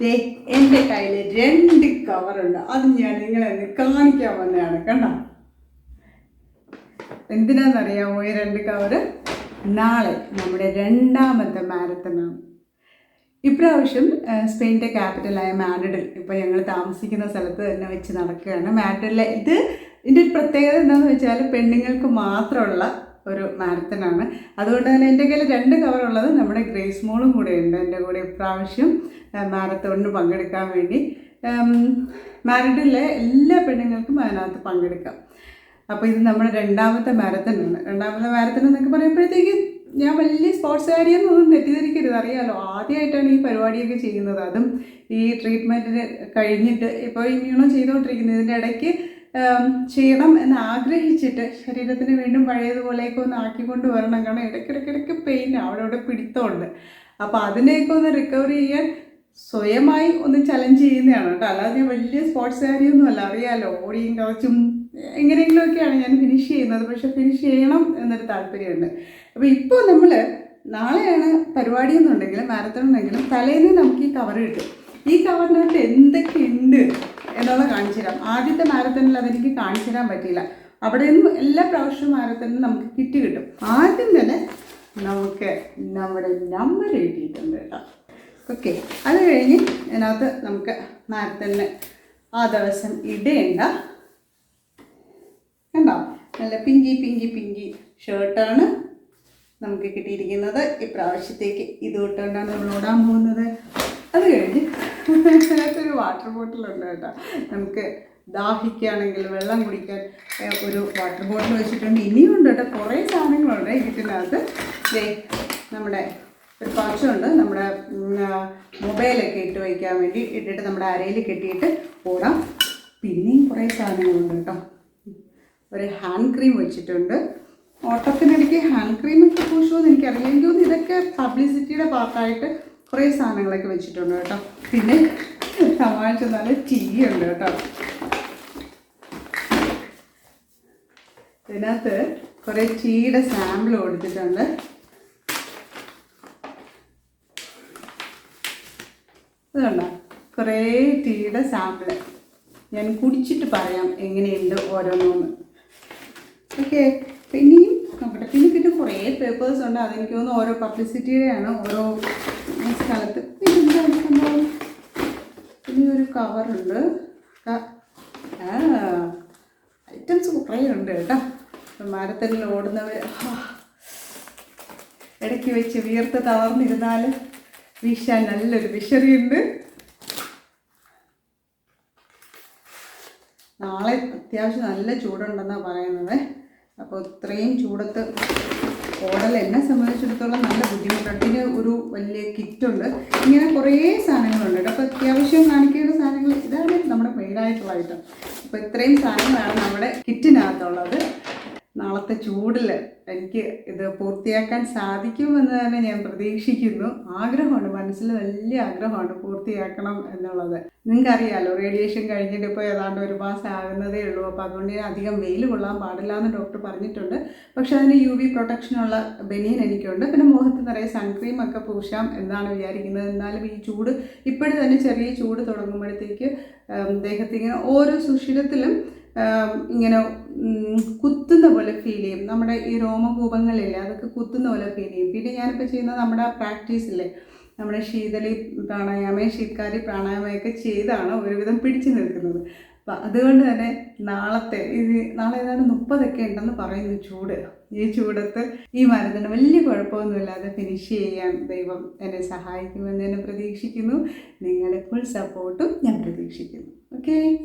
ദേ എന്റെ കയ്യിൽ രണ്ട് കവറുണ്ട് അത് ഞാൻ നിങ്ങളെ ഒന്ന് കാണിക്കാൻ വന്നതാണ് കണ്ടോ? എന്തിനാണെന്നറിയാമോ ഈ രണ്ട് കവറ് നാളെ നമ്മുടെ രണ്ടാമത്തെ മാരത്തണാണ് ഇപ്രാവശ്യം സ്പെയിന്റെ ക്യാപിറ്റലായ മാഡ്രിഡിൽ ഇപ്പോൾ ഞങ്ങൾ താമസിക്കുന്ന സ്ഥലത്ത് തന്നെ വെച്ച് നടക്കുകയാണ്. മാഡ്രിഡിലെ ഇത് ഇതിന്റെ ഒരു പ്രത്യേകത എന്താണെന്ന് വെച്ചാൽ പെണ്ണുങ്ങൾക്ക് മാത്രമുള്ള ഒരു മാരത്തനാണ്. അതുകൊണ്ട് തന്നെ എന്റെ കയ്യിൽ രണ്ട് കവറുള്ളത് നമ്മുടെ ഗ്രേസ് മോളും കൂടെ ഉണ്ട്. എന്റെ കൂടെ ഇപ്രാവശ്യം മാരത്തോണിന് പങ്കെടുക്കാൻ വേണ്ടി. മാരിഡിലെ എല്ലാ പെണ്ണുങ്ങൾക്കും അതിനകത്ത് പങ്കെടുക്കാം. അപ്പോൾ ഇത് നമ്മുടെ രണ്ടാമത്തെ മാരത്തനാണ്. രണ്ടാമത്തെ മാരത്തൺ എന്നൊക്കെ പറയുമ്പോഴത്തേക്ക് ഞാൻ വലിയ സ്പോർട്സ് കാര്യമൊന്നും തെറ്റിദ്ധരിക്കരുത്. അറിയാമല്ലോ ആദ്യമായിട്ടാണ് ഈ പരിപാടിയൊക്കെ ചെയ്യുന്നത്. അതും ഈ ട്രീറ്റ്മെന്റിന് കഴിഞ്ഞിട്ട് ഇപ്പോൾ ഇമ്മ്യൂണോ ചെയ്തുകൊണ്ടിരിക്കുന്നത്. ഇതിന്റെ ഇടയ്ക്ക് ചെയ്യണം എന്ന് ആഗ്രഹിച്ചിട്ട് ശരീരത്തിന് വീണ്ടും പഴയതുപോലെയൊക്കെ ഒന്ന് ആക്കിക്കൊണ്ട് വരണം. കാരണം ഇടയ്ക്കിടയ്ക്കിടയ്ക്ക് പെയിൻ അവിടെ അവിടെ പിടിത്തമുണ്ട്. അപ്പോൾ അതിനെയൊക്കെ ഒന്ന് റിക്കവർ ചെയ്യാൻ സ്വയമായി ഒന്ന് ചലഞ്ച് ചെയ്യുന്നതാണ് കേട്ടോ. അല്ലാതെ ഞാൻ വലിയ സ്പോർട്സ് അല്ല. അറിയാമല്ലോ ഓടിയും കളച്ചും എങ്ങനെയെങ്കിലുമൊക്കെയാണ് ഞാൻ ഫിനിഷ് ചെയ്യുന്നത്. പക്ഷെ ഫിനിഷ് ചെയ്യണം എന്നൊരു താല്പര്യമുണ്ട്. അപ്പോൾ ഇപ്പോൾ നമ്മൾ നാളെയാണ് പരിപാടി എന്നുണ്ടെങ്കിലും മാരത്തൺ ഉണ്ടെങ്കിലും തലേന്ന് നമുക്ക് ഈ കവർ കിട്ടും. ഈ കവറിനകത്ത് എന്തൊക്കെയുണ്ട്? എന്നുള്ള കാണിച്ചു തരാം. ആദ്യത്തെ മാരത്തണിൽ അതെനിക്ക് കാണിച്ചു തരാൻ പറ്റിയില്ല. അവിടെ നിന്നും എല്ലാ പ്രാവശ്യവും മാരത്തണിലും നമുക്ക് കിറ്റ് കിട്ടും. ആദ്യം തന്നെ നമുക്ക് നമ്മുടെ നമ്പർ എഴുതിയിട്ടുണ്ട് കേട്ടോ. ഓക്കെ അത് കഴിഞ്ഞ് അതിനകത്ത് നമുക്ക് മാരത്തണിന് ആ ദിവസം ഇടേണ്ട കണ്ടോ? നല്ല പിങ്കി പിങ്കി പിങ്കി ഷർട്ടാണ് നമുക്ക് കിട്ടിയിരിക്കുന്നത്. ഇപ്രാവശ്യത്തേക്ക് ഇത് തൊട്ടുകൊണ്ടാണ് നമ്മൾ ഓടാൻ പോകുന്നത്. അത് കഴിഞ്ഞ് വാട്ടർ ബോട്ടിലുണ്ട് കേട്ടോ. നമുക്ക് ദാഹിക്കുകയാണെങ്കിൽ വെള്ളം കുടിക്കാൻ ഒരു വാട്ടർ ബോട്ടിൽ വെച്ചിട്ടുണ്ട്. ഇനിയും ഉണ്ട് കേട്ടോ. കുറേ സാധനങ്ങളുണ്ട് ഇതിനകത്ത്. നമ്മുടെ ഒരു പക്ഷമുണ്ട് നമ്മുടെ മൊബൈലൊക്കെ ഇട്ട് വയ്ക്കാൻ വേണ്ടി ഇട്ടിട്ട് നമ്മുടെ അരയിൽ കെട്ടിയിട്ട് ഓടാം. പിന്നെയും കുറേ സാധനങ്ങളുണ്ട് കേട്ടോ. ഒരു ഹാൻഡ് ക്രീം വെച്ചിട്ടുണ്ട്. ഓട്ടത്തിനിടയ്ക്ക് ഹാൻഡ് ക്രീം ഒക്കെ പൂശുമെന്ന് എനിക്കറിയില്ല. എനിക്ക് തോന്നുന്നു ഇതൊക്കെ പബ്ലിസിറ്റിയുടെ പാർട്ടായിട്ട് കുറേ സാധനങ്ങളൊക്കെ വെച്ചിട്ടുണ്ട് കേട്ടോ. പിന്നെ തമാശ നല്ല ഉണ്ട് കേട്ടോ. ഇതിനകത്ത് കുറേ ടീയുടെ സാമ്പിൾ കൊടുത്തിട്ടുണ്ട്. ഇതുണ്ടോ കുറേ ടീയുടെ സാമ്പിൾ ഞാൻ കുടിച്ചിട്ട് പറയാം എങ്ങനെയുണ്ട് ഓരോന്നോന്ന്. ഓക്കെ പിന്നെയും നോക്കട്ടെ. പിന്നെ പിന്നെ കുറേ പേപ്പേഴ്സ് ഉണ്ട്. അതെനിക്ക് തോന്നുന്നു ഓരോ പബ്ലിസിറ്റിയുടെയാണ് ഓരോ സ്ഥലത്ത്. പിന്നെ ഒരു കവറുണ്ട് ഐറ്റംസ് കുറേ ഉണ്ട് കേട്ടോ. മരത്തിൽ ഓടുന്നവർ ഇടയ്ക്ക് വെച്ച് വീർത്ത് തളർന്നിരുന്നാൽ വീശാൻ നല്ലൊരു വിഷറിയുണ്ട് നാളെ അത്യാവശ്യം നല്ല ചൂടുണ്ടെന്നാണ് പറയുന്നത്. അപ്പോൾ ഇത്രയും ചൂടത്ത് ഓടൽ എന്നെ സംബന്ധിച്ചിടത്തോളം നല്ല ബുദ്ധിമുട്ടുണ്ട് ഇതിന് ഒരു വലിയ കിറ്റുണ്ട് ഇങ്ങനെ കുറേ സാധനങ്ങളുണ്ട് കേട്ടോ അപ്പോൾ അത്യാവശ്യം കാണിക്കേണ്ട സാധനങ്ങൾ ഇതാണ് മെയിനായിട്ടുള്ള ഐറ്റം അപ്പോൾ ഇത്രയും സാധനങ്ങളാണ് നമ്മുടെ കിറ്റിനകത്തുള്ളത് നാളത്തെ ചൂടിൽ എനിക്ക് ഇത് പൂർത്തിയാക്കാൻ സാധിക്കുമെന്ന് തന്നെ ഞാൻ പ്രതീക്ഷിക്കുന്നു. ആഗ്രഹമുണ്ട് മനസ്സിൽ വലിയ ആഗ്രഹമാണ് പൂർത്തിയാക്കണം എന്നുള്ളത്. നിങ്ങൾക്കറിയാലോ റേഡിയേഷൻ കഴിഞ്ഞിട്ട് ഇപ്പോൾ ഏതാണ്ട് ഒരു മാസം ആകുന്നതേ ഉള്ളൂ. അപ്പോൾ അതുകൊണ്ട് ഞാൻ അധികം വെയിൽ കൊള്ളാൻ പാടില്ല എന്ന് ഡോക്ടർ പറഞ്ഞിട്ടുണ്ട്. പക്ഷെ അതിന് യു വി പ്രൊട്ടക്ഷനുള്ള ബനിയൻ എനിക്കുണ്ട്. പിന്നെ മുഖത്ത് നിറയെ സൺക്രീം ഒക്കെ പൂശാം എന്നാണ് വിചാരിക്കുന്നത്. എന്നാലും ഈ ചൂട് ഇപ്പോഴും തന്നെ ചെറിയ ചൂട് തുടങ്ങുമ്പോഴത്തേക്ക് ദേഹത്തിങ്ങനെ ഓരോ സുഷിരത്തിലും ഇങ്ങനെ കുത്തുന്ന പോലെ ഫീൽ ചെയ്യും. നമ്മുടെ ഈ രോമകൂപങ്ങളില്ലേ അതൊക്കെ കുത്തുന്ന പോലെ ഫീൽ ചെയ്യും. പിന്നെ ഞാനിപ്പോൾ ചെയ്യുന്നത് നമ്മുടെ പ്രാക്ടീസില്ലേ നമ്മുടെ ശീതളി പ്രാണായാമം ശീത്കാരി പ്രാണായാമയൊക്കെ ചെയ്താണ് ഒരുവിധം പിടിച്ചു നിൽക്കുന്നത്. അപ്പം അതുകൊണ്ട് തന്നെ നാളത്തെ ഇത് നാളെ ഏതാണ്ട് മുപ്പതൊക്കെ ഉണ്ടെന്ന് പറയുന്നു ചൂട്. ഈ ചൂടത്ത് ഈ മരുന്നിന് വലിയ കുഴപ്പമൊന്നുമില്ലാതെ ഫിനിഷ് ചെയ്യാൻ ദൈവം എന്നെ സഹായിക്കുമെന്ന് തന്നെ പ്രതീക്ഷിക്കുന്നു. നിങ്ങളുടെ ഫുൾ സപ്പോർട്ടും ഞാൻ പ്രതീക്ഷിക്കുന്നു. ഓക്കേ